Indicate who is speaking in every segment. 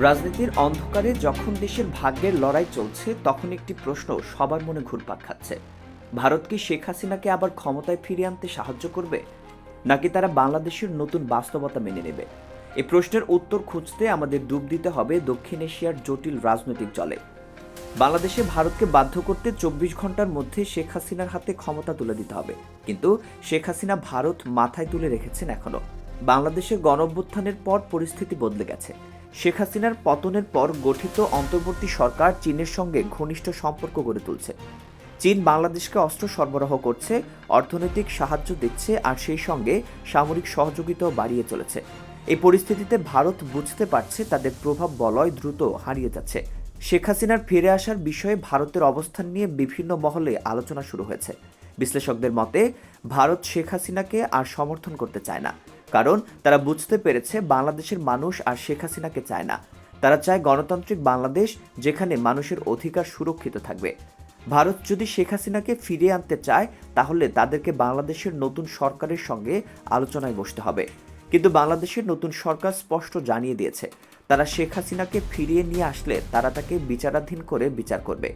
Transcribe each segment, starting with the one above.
Speaker 1: রাজনীতির অন্ধকারে যখন দেশের ভাগ্যের লড়াই চলছে, তখন একটি প্রশ্ন সবার মনে ঘুরপাক খাচ্ছে। ভারত কি শেখ হাসিনাকে আবার ক্ষমতায় ফিরিয়ে আনতে সাহায্য করবে? নাকি তারা বাংলাদেশের নতুন বাস্তবতা মেনে নেবে? এই প্রশ্নের উত্তর খুঁজতে আমাদের ডুব দিতে হবে দক্ষিণ এশিয়ার জটিল রাজনৈতিক জলে। বাংলাদেশে ভারতকে বাধ্য করতে চব্বিশ ঘণ্টার মধ্যে শেখ হাসিনার হাতে ক্ষমতা তুলে দিতে হবে। কিন্তু শেখ হাসিনা ভারত মাথায় তুলে রেখেছেন এখনও। বাংলাদেশের গণঅভ্যুত্থানের পর পরিস্থিতি বদলে গেছে। শেখ হাসিনার পতনের পর গঠিত অন্তর্বর্তী সরকার চীনের সঙ্গে ঘনিষ্ঠ সম্পর্ক গড়ে তুলছে। চীন বাংলাদেশকে অস্ত্র সরবরাহ করছে, অর্থনৈতিক সাহায্য দিচ্ছে আর সেই সঙ্গে সামরিক সহযোগিতাও বাড়িয়ে চলেছে। এই পরিস্থিতিতে ভারত বুঝতে পারছে তাদের প্রভাব বলয় দ্রুত হারিয়ে যাচ্ছে। শেখ হাসিনার ফিরে আসার বিষয়ে ভারতের অবস্থান নিয়ে বিভিন্ন মহলে আলোচনা শুরু হয়েছে। বিশ্লেষকদের মতে, ভারত শেখ হাসিনাকে আর সমর্থন করতে চায় না। কারণ তারা বুঝতে পেরেছে বাংলাদেশের মানুষ আর শেখ হাসিনাকে চায় না। তারা চায় গণতান্ত্রিক বাংলাদেশ যেখানে মানুষের অধিকার সুরক্ষিত থাকবে। ভারত যদি শেখ হাসিনাকে ফিরিয়ে আনতে চায়, তাহলে তাদেরকে বাংলাদেশের নতুন সরকারের সঙ্গে আলোচনায় বসতে হবে। কিন্তু বাংলাদেশের নতুন সরকার স্পষ্ট জানিয়ে দিয়েছে, তারা শেখ হাসিনাকে ফিরিয়ে নিয়ে আসলে তারা তাকে বিচারাধীন করে বিচার করবে।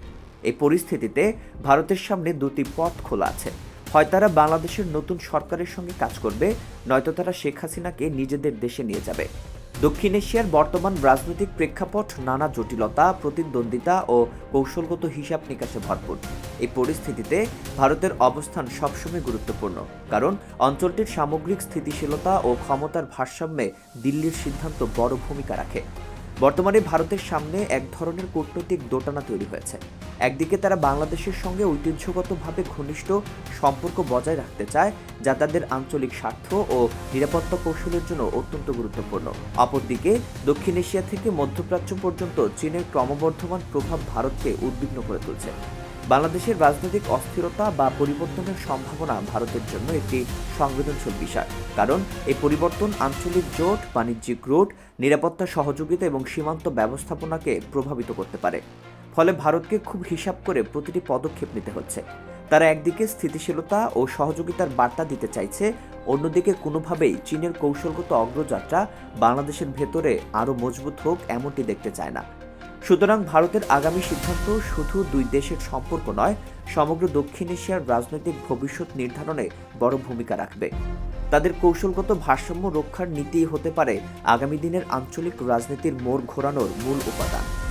Speaker 1: এই পরিস্থিতিতে ভারতের সামনে দুটি পথ খোলা আছে। হয় তারা বাংলাদেশের নতুন সরকারের সঙ্গে কাজ করবে, নয়তো তারা শেখ হাসিনাকে নিজেদের দেশে নিয়ে যাবে। দক্ষিণ এশিয়ার বর্তমান রাজনৈতিক প্রেক্ষাপট, নানা জটিলতা, প্রতিদ্বন্দ্বিতা ও কৌশলগত হিসাব নিকাশে ভরপুর। এই পরিস্থিতিতে ভারতের অবস্থান সবসময় গুরুত্বপূর্ণ, কারণ অঞ্চলটির সামগ্রিক স্থিতিশীলতা ও ক্ষমতার ভারসাম্যে দিল্লির সিদ্ধান্ত বড় ভূমিকা রাখে। বর্তমানে ভারতের সামনে এক ধরনের কূটনৈতিক দোটানা তৈরি হয়েছে। একদিকে তারা বাংলাদেশের সঙ্গে ঐতিহ্যগতভাবে ঘনিষ্ঠ সম্পর্ক বজায় রাখতে চায়, যা তাদের আঞ্চলিক স্বার্থ ও নিরাপত্তা কৌশলের জন্য অত্যন্ত গুরুত্বপূর্ণ। অপরদিকে, দক্ষিণ এশিয়া থেকে মধ্যপ্রাচ্য পর্যন্ত চীনের ক্রমবর্ধমান প্রভাব ভারতকে উদ্বিগ্ন করে তুলছে। বাংলাদেশের রাজনৈতিক অস্থিরতা বা পরিবর্তনের সম্ভাবনা ভারতের জন্য একটি সংবেদনশীল বিষয়। কারণ, এই পরিবর্তন আঞ্চলিক জোট, বাণিজ্যিক রুট, নিরাপত্তা সহযোগিতা এবং সীমান্ত ব্যবস্থাপনাকে প্রভাবিত করতে পারে। ফলে ভারতকে খুব হিসাব করে প্রতিটি পদক্ষেপ নিতে হচ্ছে। তারা একদিকে স্থিতিশীলতা ও সহযোগিতার বার্তা দিতে চাইছে, অন্যদিকে কোনোভাবেই চীনের কৌশলগত অগ্রযাত্রা বাংলাদেশের ভেতরে আরও মজবুত হোক এমনটি দেখতে চায় না। সুতরাং ভারতের আগামী সিদ্ধান্ত শুধু দুই দেশের সম্পর্ক নয়, সমগ্র দক্ষিণ এশিয়ার রাজনৈতিক ভবিষ্যৎ নির্ধারণে বড় ভূমিকা রাখবে। তাদের কৌশলগত ভারসাম্য রক্ষার নীতি হতে পারে আগামী দিনের আঞ্চলিক রাজনীতির মোড় ঘোরানোর মূল উপাদান।